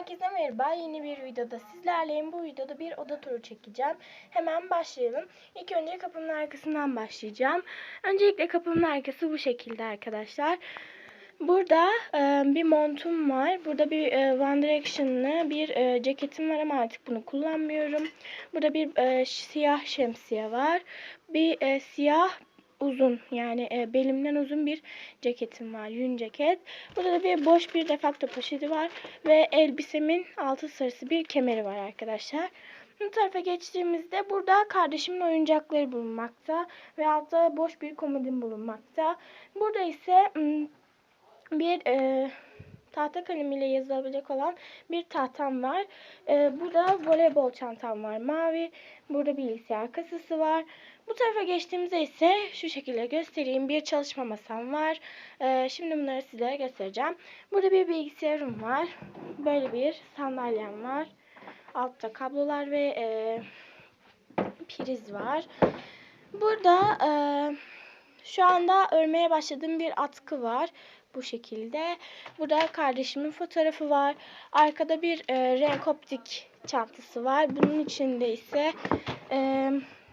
Herkese merhaba. Yeni bir videoda sizlerleyim. Bu videoda bir oda turu çekeceğim. Hemen başlayalım. İlk önce kapımın arkasından başlayacağım. Öncelikle kapımın arkası bu şekilde arkadaşlar. Burada e, bir montum var. Burada bir e, One Direction'lı bir e, ceketim var ama artık bunu kullanmıyorum. Burada bir e, siyah şemsiye var. Bir e, siyah uzun yani e, belimden uzun bir ceketim var. Yün ceket. Burada da bir boş bir defakto poşeti var. Ve elbisemin altı sarısı bir kemeri var arkadaşlar. Bu tarafa geçtiğimizde burada kardeşimin oyuncakları bulunmakta. Ve altta boş bir komodim bulunmakta. Burada ise bir e, tahta kalemiyle yazılabilecek olan bir tahtam var. E, burada voleybol çantam var mavi. Burada bilgisayar kasası var. Bu tarafa geçtiğimizde ise şu şekilde göstereyim. Bir çalışma masam var. E, şimdi bunları sizlere göstereceğim. Burada bir bilgisayarım var. Böyle bir sandalyem var. Altta kablolar ve e, priz var. Burada e, şu anda örmeye başladığım bir atkı var. Bu şekilde. Burada kardeşimin fotoğrafı var. Arkada bir e, renk optik çantası var. Bunun içinde ise e,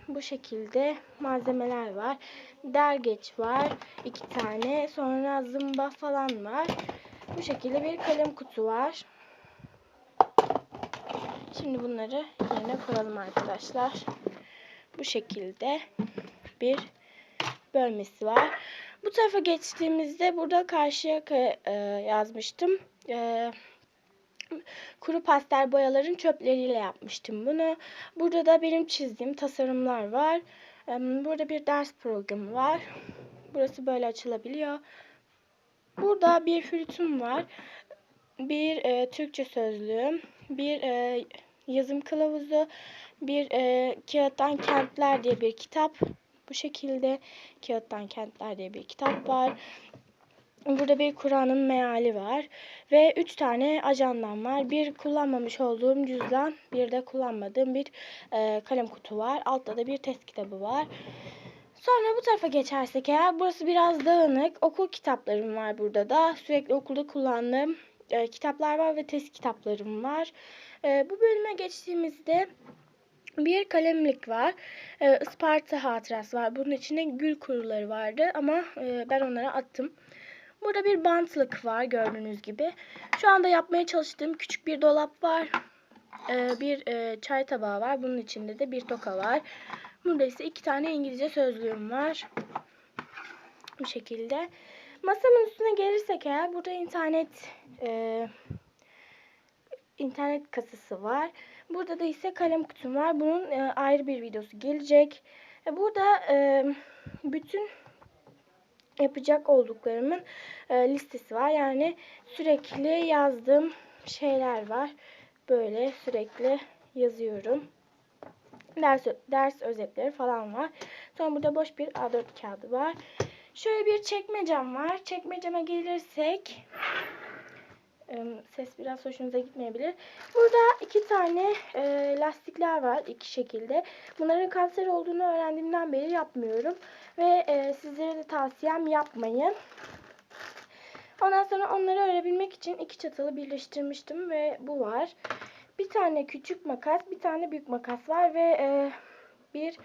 bu şekilde malzemeler var. Dergeç var. iki tane. Sonra zımba falan var. Bu şekilde bir kalem kutu var. Şimdi bunları yerine koyalım arkadaşlar. Bu şekilde bir bölmesi var. Bu tarafa geçtiğimizde burada karşıya e, yazmıştım. E, kuru pastel boyaların çöpleriyle yapmıştım bunu. Burada da benim çizdiğim tasarımlar var. E, burada bir ders programı var. Burası böyle açılabiliyor. Burada bir flütüm var. Bir e, Türkçe sözlüğüm. Bir e, yazım kılavuzu. Bir e, Kağıttan Kentler diye bir kitap. Bu şekilde Kağıttan Kentler diye bir kitap var. Burada bir Kur'an'ın meali var. Ve üç tane ajandam var. Bir kullanmamış olduğum cüzdan, bir de kullanmadığım bir e, kalem kutu var. Altta da bir test kitabı var. Sonra bu tarafa geçersek eğer burası biraz dağınık. Okul kitaplarım var burada da. Sürekli okulda kullandığım e, kitaplar var ve test kitaplarım var. E, bu bölüme geçtiğimizde bir kalemlik var. E, Isparta hatırası var. Bunun içinde gül kuruları vardı ama e, ben onları attım. Burada bir bantlık var gördüğünüz gibi. Şu anda yapmaya çalıştığım küçük bir dolap var. E, bir e, çay tabağı var. Bunun içinde de bir toka var. Burada ise iki tane İngilizce sözlüğüm var. Bu şekilde. Masamın üstüne gelirsek eğer burada internet e, internet kasası var. Burada da ise kalem kutum var. Bunun e, ayrı bir videosu gelecek. E, burada e, bütün yapacak olduklarımın e, listesi var. Yani sürekli yazdığım şeyler var. Böyle sürekli yazıyorum. Ders, ders özetleri falan var. Sonra burada boş bir A4 kağıdı var. Şöyle bir çekmecem var. Çekmeceme gelirsek ses biraz hoşunuza gitmeyebilir. Burada iki tane e, lastikler var iki şekilde. Bunların kanser olduğunu öğrendiğimden beri yapmıyorum. Ve e, sizlere de tavsiyem yapmayın. Ondan sonra onları örebilmek için iki çatalı birleştirmiştim ve bu var. Bir tane küçük makas, bir tane büyük makas var ve e, bir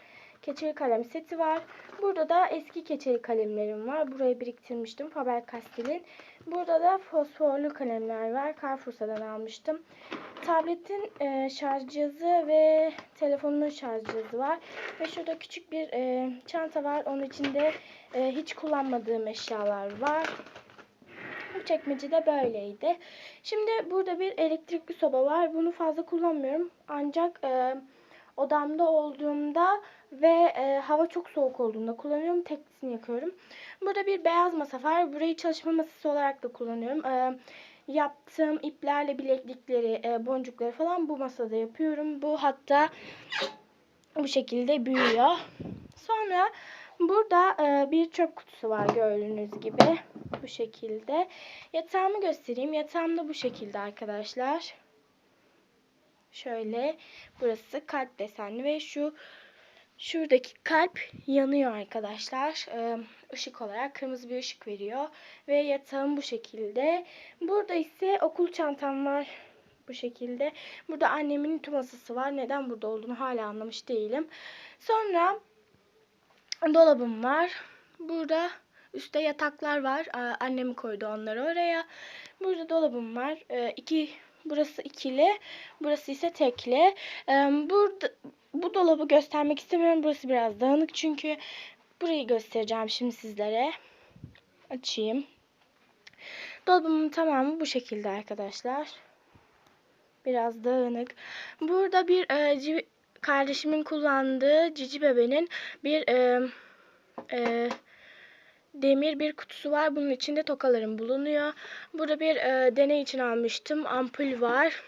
keçeli kalem seti var. Burada da eski keçeli kalemlerim var. Buraya biriktirmiştim Faber-Castell'in. Burada da fosforlu kalemler var. Carrefour'dan almıştım. Tabletin e, şarj cihazı ve telefonumun şarj cihazı var. Ve şurada küçük bir e, çanta var. Onun içinde e, hiç kullanmadığım eşyalar var. Bu çekmece de böyleydi. Şimdi burada bir elektrikli soba var. Bunu fazla kullanmıyorum. Ancak e, odamda olduğumda ve e, hava çok soğuk olduğunda kullanıyorum. Teklisini yakıyorum. Burada bir beyaz masa var. Burayı çalışma masası olarak da kullanıyorum. E, yaptığım iplerle bileklikleri, e, boncukları falan bu masada yapıyorum. Bu hatta bu şekilde büyüyor. Sonra burada e, bir çöp kutusu var gördüğünüz gibi. Bu şekilde. Yatağımı göstereyim. Yatağım da bu şekilde arkadaşlar. Şöyle burası kalp desenli ve şu şuradaki kalp yanıyor arkadaşlar. Ee, ışık olarak kırmızı bir ışık veriyor. Ve yatağım bu şekilde. Burada ise okul çantam var. Bu şekilde. Burada annemin ütü masası var. Neden burada olduğunu hala anlamış değilim. Sonra dolabım var. Burada üstte yataklar var. Annem koydu onları oraya. Burada dolabım var. Ee, iki burası ikili, burası ise tekli. Ee, burada bu dolabı göstermek istemiyorum. Burası biraz dağınık çünkü burayı göstereceğim şimdi sizlere. Açayım. Dolabımın tamamı bu şekilde arkadaşlar. Biraz dağınık. Burada bir e, kardeşimin kullandığı cici bebenin bir e, e, demir bir kutusu var. Bunun içinde tokalarım bulunuyor. Burada bir e, deney için almıştım. Ampul var.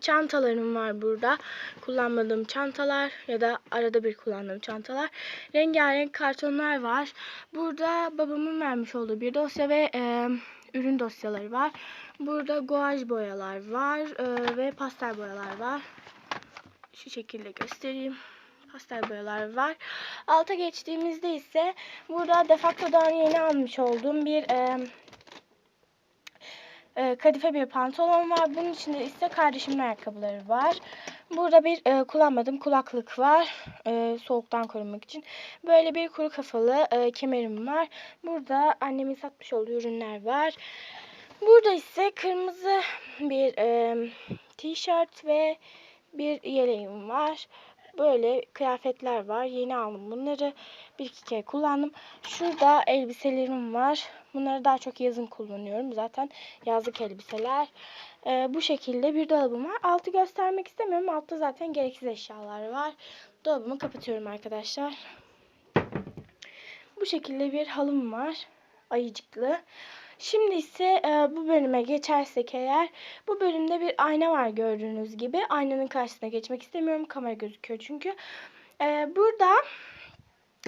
Çantalarım var burada. Kullanmadığım çantalar ya da arada bir kullandığım çantalar. Rengarenk kartonlar var. Burada babamın vermiş olduğu bir dosya ve e, ürün dosyaları var. Burada guaj boyalar var e, ve pastel boyalar var. Şu şekilde göstereyim. Pastel boyalar var. Alta geçtiğimizde ise burada Defacto'dan yeni almış olduğum bir e, e, kadife bir pantolon var. Bunun içinde ise kardeşimin ayakkabıları var. Burada bir e, kullanmadığım kulaklık var. E, soğuktan korumak için. Böyle bir kuru kafalı e, kemerim var. Burada annemin satmış olduğu ürünler var. Burada ise kırmızı bir e, tişört ve bir yeleğim var. Böyle kıyafetler var. Yeni aldım bunları. Bir iki kere kullandım. Şurada elbiselerim var. Bunları daha çok yazın kullanıyorum. Zaten yazlık elbiseler. Ee, bu şekilde bir dolabım var. Altı göstermek istemiyorum. Altta zaten gereksiz eşyalar var. Dolabımı kapatıyorum arkadaşlar. Bu şekilde bir halım var. Ayıcıklı. Şimdi ise e, bu bölüme geçersek eğer bu bölümde bir ayna var gördüğünüz gibi. Aynanın karşısına geçmek istemiyorum. Kamera gözüküyor çünkü. E, burada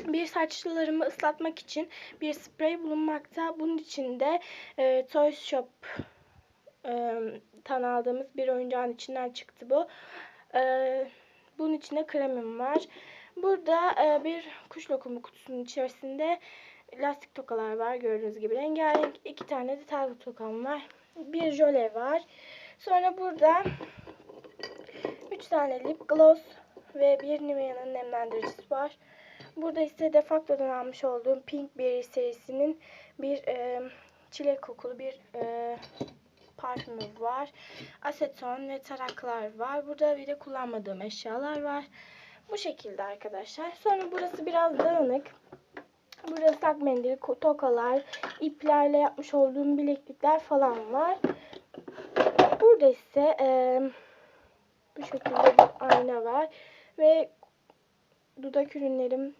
bir saçlarımı ıslatmak için bir sprey bulunmakta. Bunun içinde e, Toys Shop e, tan aldığımız bir oyuncağın içinden çıktı bu. E, bunun içinde kremim var. Burada e, bir kuş lokumu kutusunun içerisinde lastik tokalar var gördüğünüz gibi rengarenk. iki tane de target tokam var. Bir jöle var. Sonra burada 3 tane lip gloss ve bir Nivea'nın nemlendiricisi var. Burada ise Defacto'dan almış olduğum Pink Berry serisinin bir e, çilek kokulu bir e, parfümü var. Aseton ve taraklar var. Burada bir de kullanmadığım eşyalar var. Bu şekilde arkadaşlar. Sonra burası biraz dağınık. Burada ıslak mendil, tokalar, iplerle yapmış olduğum bileklikler falan var. Burada ise e, bu şekilde bir ayna var. Ve dudak ürünlerim,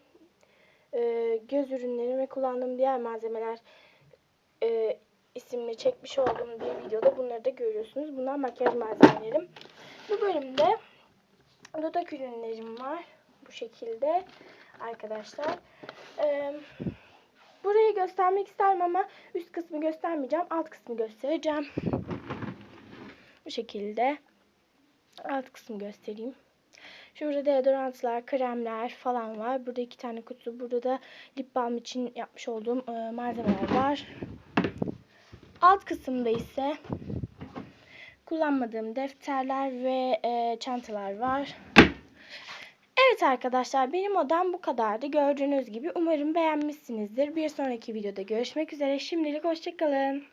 e, göz ürünlerim ve kullandığım diğer malzemeler e, isimli çekmiş olduğum bir videoda bunları da görüyorsunuz. Bunlar makyaj malzemelerim. Bu bölümde dudak ürünlerim var. Bu şekilde arkadaşlar. Ee, burayı göstermek isterim ama üst kısmı göstermeyeceğim. Alt kısmı göstereceğim. Bu şekilde. Alt kısmı göstereyim. Şurada deodorantlar, kremler falan var. Burada iki tane kutu. Burada da lip balm için yapmış olduğum e, malzemeler var. Alt kısımda ise kullanmadığım defterler ve e, çantalar var. Evet arkadaşlar benim odam bu kadardı. Gördüğünüz gibi umarım beğenmişsinizdir. Bir sonraki videoda görüşmek üzere. Şimdilik hoşçakalın.